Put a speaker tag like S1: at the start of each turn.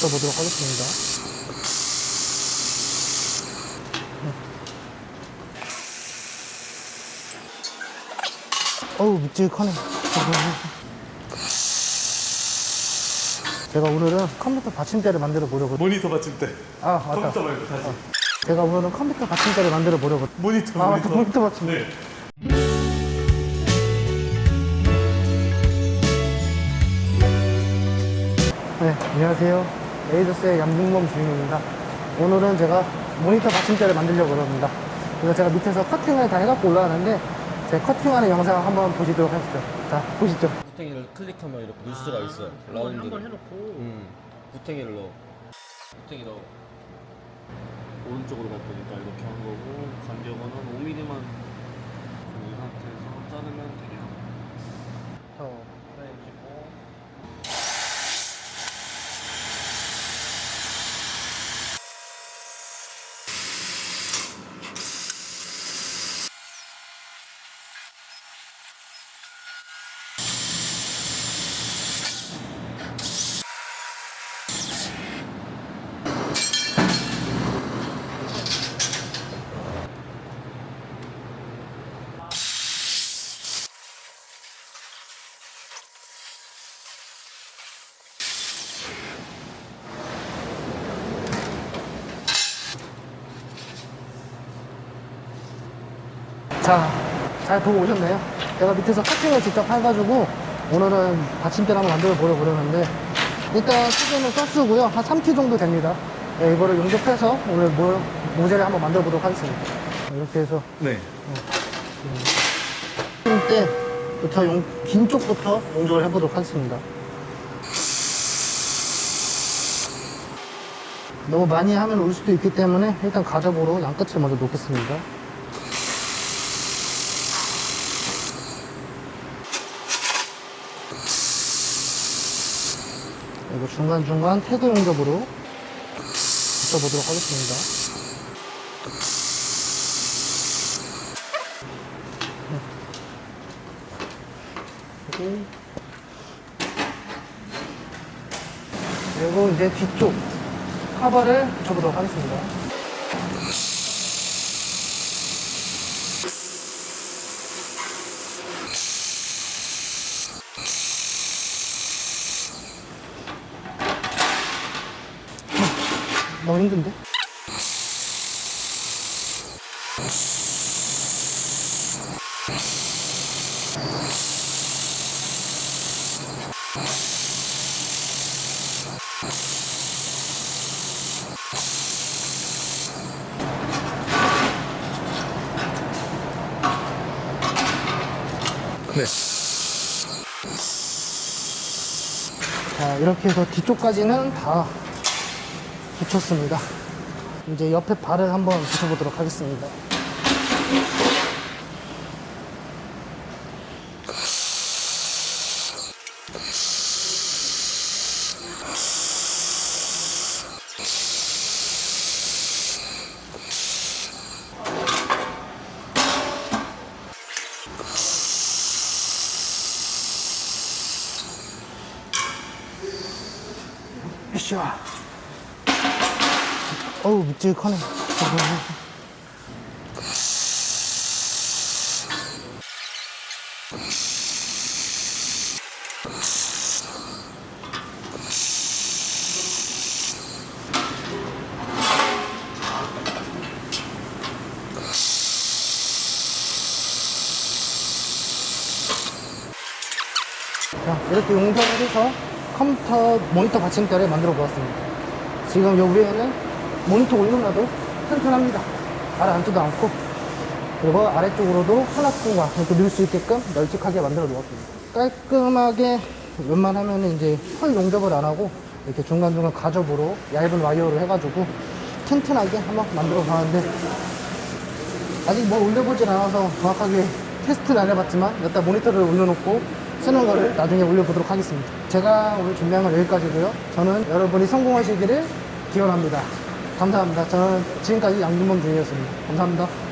S1: 붙여보도록 하겠습니다. 어우, 묵직하네. 제가 오늘은 컴퓨터 받침대를 만들어 보려고.
S2: 모니터 받침대.
S1: 아, 맞다.
S2: 컴퓨터 말고 다시.
S1: 제가 오늘은 컴퓨터 받침대를 만들어 보려고.
S2: 모니터.
S1: 아, 맞다. 모니터 받침대.
S2: 네.
S1: 네, 안녕하세요. 에이더스의 양중범 주임입니다. 오늘은 제가 모니터 받침대를 만들려고 합니다. 그래서 제가 밑에서 커팅을 다 해갖고 올라가는데 제 커팅하는 영상 한번 보시도록 하시죠. 자, 보시죠.
S3: 구탱이를 클릭하면 이렇게 넣을 수가 있어요. 라운드.
S4: 한번 해놓고
S3: 음. 구탱이를 넣어. 구탱이 넣어.
S4: 오른쪽으로 갈 거니까 이렇게 한 거고 간격은 한 5mm만 이 상태에서 자르면 되게
S1: 저, 자, 잘 보고 오셨나요? 제가 밑에서 커팅을 직접 해가지고 오늘은 받침대를 한번 만들어 보려고 그러는데 일단 수준은 소스고요. 한 3T 정도 됩니다. 네, 이거를 용접해서 오늘 모, 모델을 한번 만들어 보도록 하겠습니다. 이렇게 해서
S2: 네.
S1: 때부터 용, 긴 쪽부터 용접을 해보도록 하겠습니다. 너무 많이 하면 올 수도 있기 때문에 일단 가접으로 양끝을 먼저 놓겠습니다. 그리고 중간중간 태그 용접으로 붙여보도록 하겠습니다. 그리고 그리고 이제 뒤쪽 카바를 붙여보도록 하겠습니다. 너무 힘든데?
S2: 네.
S1: 자, 이렇게 해서 뒤쪽까지는 다 붙였습니다. 이제 옆에 발을 한번 붙여보도록 하겠습니다. 으쌰. 어우, 묵직하네. 자, 이렇게 용접을 해서 컴퓨터 모니터 받침대를 만들어 보았습니다. 지금 요 위에는 모니터 올려놔도 튼튼합니다. 가라앉지도 않고 그리고 아래쪽으로도 하나뿐과 이렇게 넣을 수 있게끔 널찍하게 만들어 놓았습니다. 깔끔하게 웬만하면 이제 펄 용접을 안 하고 이렇게 중간중간 가접으로 얇은 와이어로 해가지고 튼튼하게 한번 만들어 봤는데 아직 뭘 올려보진 않아서 정확하게 테스트는 안 해봤지만 일단 모니터를 올려놓고 쓰는 거를 나중에 올려보도록 하겠습니다. 제가 오늘 준비한 건 여기까지고요. 저는 여러분이 성공하시기를 기원합니다. 감사합니다. 저는 지금까지 양준범 주인이었습니다. 감사합니다.